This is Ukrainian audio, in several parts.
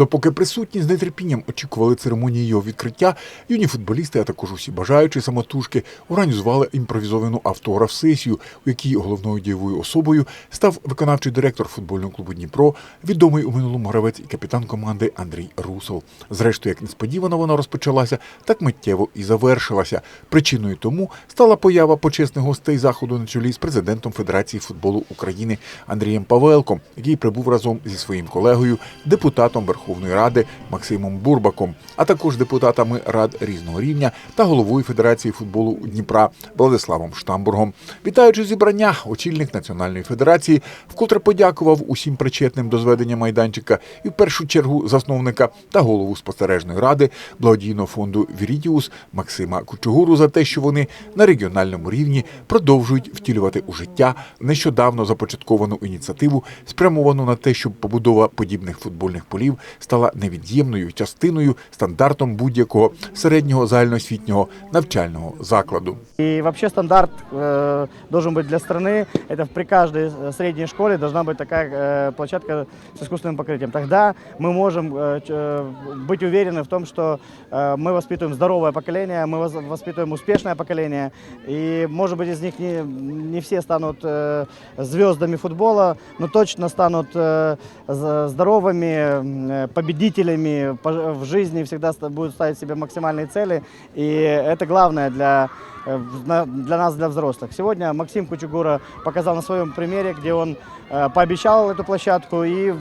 Допоки присутні з нетерпінням очікували церемонії його відкриття, юні футболісти, а також усі бажаючі самотужки організували імпровізовану автограф-сесію, у якій головною дієвою особою став виконавчий директор футбольного клубу Дніпро, відомий у минулому гравець і капітан команди Андрій Русов. Зрештою, як несподівано вона розпочалася, так миттєво і завершилася. Причиною тому стала поява почесних гостей заходу на чолі з президентом Федерації футболу України Андрієм Павелком, який прибув разом зі своїм колегою, депутатом Верховної Ради Максимом Бурбаком, а також депутатами рад різного рівня та головою Федерації футболу Дніпра Владиславом Штамбургом. Вітаючи зібрання, очільник Національної федерації вкотре подякував усім причетним до зведення майданчика і в першу чергу засновника та голову спостережної ради благодійного фонду Вірідіус Максима Кучугуру за те, що вони на регіональному рівні продовжують втілювати у життя нещодавно започатковану ініціативу, спрямовану на те, щоб побудова подібних футбольних полів стала невід'ємною частиною стандартом будь-якого середнього загальноосвітнього навчального закладу. И вообще стандарт э, должен быть для страны. Это при каждой э, средней школе должна быть такая э, площадка с искусственным покрытием. Тогда мы можем э, ч- э, быть уверены в том, что э, мы воспитываем здоровое поколение, мы воз- воспитываем успешное поколение. И, может быть, из них не, не все станут э, звездами футбола, но точно станут э, з- здоровыми э, победителями по- в жизни, всегда ста- будут ставить себе максимальные цели. И это главное для э, в- на- для нас, для взрослых. Сегодня Максим Кучугура показал на своем примере, где он э, пообещал эту площадку и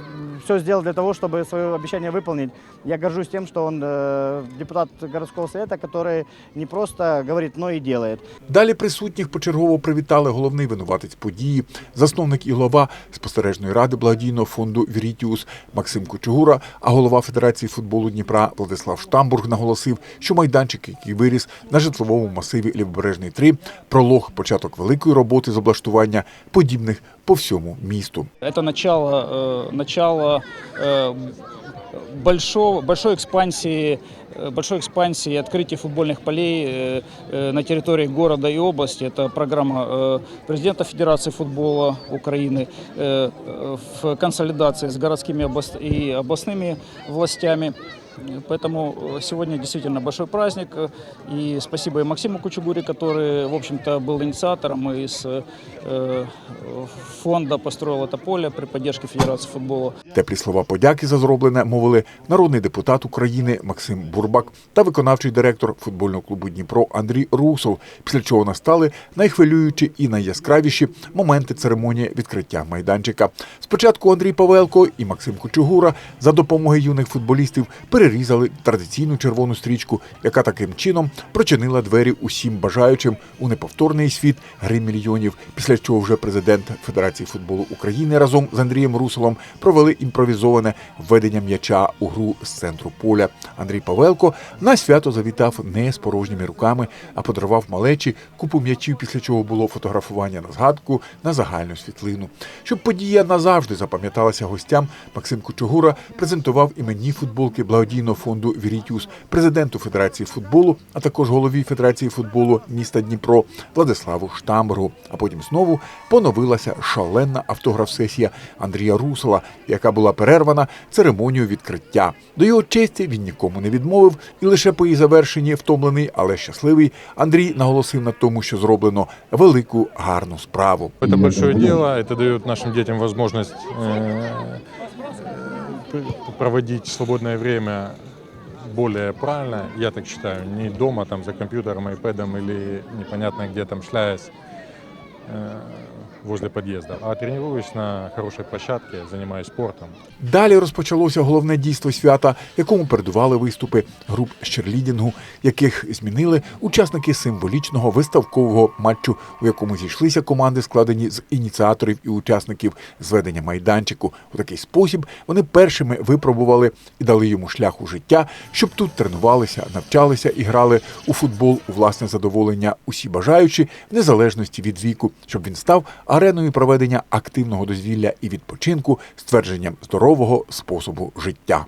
все сделал для того, чтобы свое обещание выполнить. Я горжусь тем, что он э, депутат городского совета, который не просто говорит, но и делает. Далі присутніх почергово привітали головний винуватець події, засновник і голова спостережної ради благодійного фонду Вірітіус Максим Кучугура, а голова Федерації футболу Дніпра Владислав Штамбург наголосив, що майданчик, який виріс на житловому масиві Лівобережний 3, пролог початок великої роботи з облаштування подібних по всьому місту. Это начало, э, начало э, большого, большой экспансии э, большой экспансии и открытия футбольных полей э, э, на территории города и области. Это программа э, президента Федерации футбола Украины э, э, в консолидации с городскими област- и областными властями. Поэтому э, сегодня действительно большой праздник. э, И спасибо и Максиму Кучугуре, который, в общем-то, был инициатором и с э, фонда построил это поле при поддержке Федерации футбола. Теплі слова подяки за зроблене мовили народний депутат України Максим Бурбак та виконавчий директор футбольного клубу Дніпро Андрій Русов. Після чого настали найхвилюючі і найяскравіші моменти церемонії відкриття майданчика. Спочатку Андрій Павелко і Максим Кучугура за допомогою юних футболістів перерізали традиційну червону стрічку, яка таким чином прочинила двері усім бажаючим у неповторний світ гри мільйонів. Після чого вже президент Федерації футболу України разом з Андрієм Русолом провели імпровізоване введення м'яча у гру з центру поля. Андрій Павелко на свято завітав не з порожніми руками, а подарував малечі купу м'ячів, після чого було фотографування на згадку на загальну світлину. Щоб подія назавжди запам'яталася гостям, Максим Кучугура презентував іменні футболки благодійного фонду Вірітіус президенту Федерації футболу, а також голові Федерації футболу міста Дніпро Владиславу Штамбергу. А потім знову поновилася шаленна автограф-сесія Андрія Русола, яка була перервана церемонією відкриття. До його честі він нікому не відмовив, і лише по її завершенні втомлений, але щасливий, Андрій наголосив на тому, що зроблено велику гарну справу. Это большое дело, это дает нашим детям возможность э, п- проводить свободное время более правильно, я так считаю, не дома там за компьютером, айпэдом или непонятно где там шляясь. Э, возле подъезда, а тренируюсь на хорошей площадке, занимаюсь спортом. Далі розпочалося головне дійство свята, якому передували виступи груп з черлідінгу, яких змінили учасники символічного виставкового матчу, у якому зійшлися команди, складені з ініціаторів і учасників зведення майданчику. У такий спосіб вони першими випробували і дали йому шлях у життя, щоб тут тренувалися, навчалися і грали у футбол у власне задоволення усі бажаючі, в незалежності від віку, щоб він став ареною проведення активного дозвілля і відпочинку, ствердженням здорового способу життя.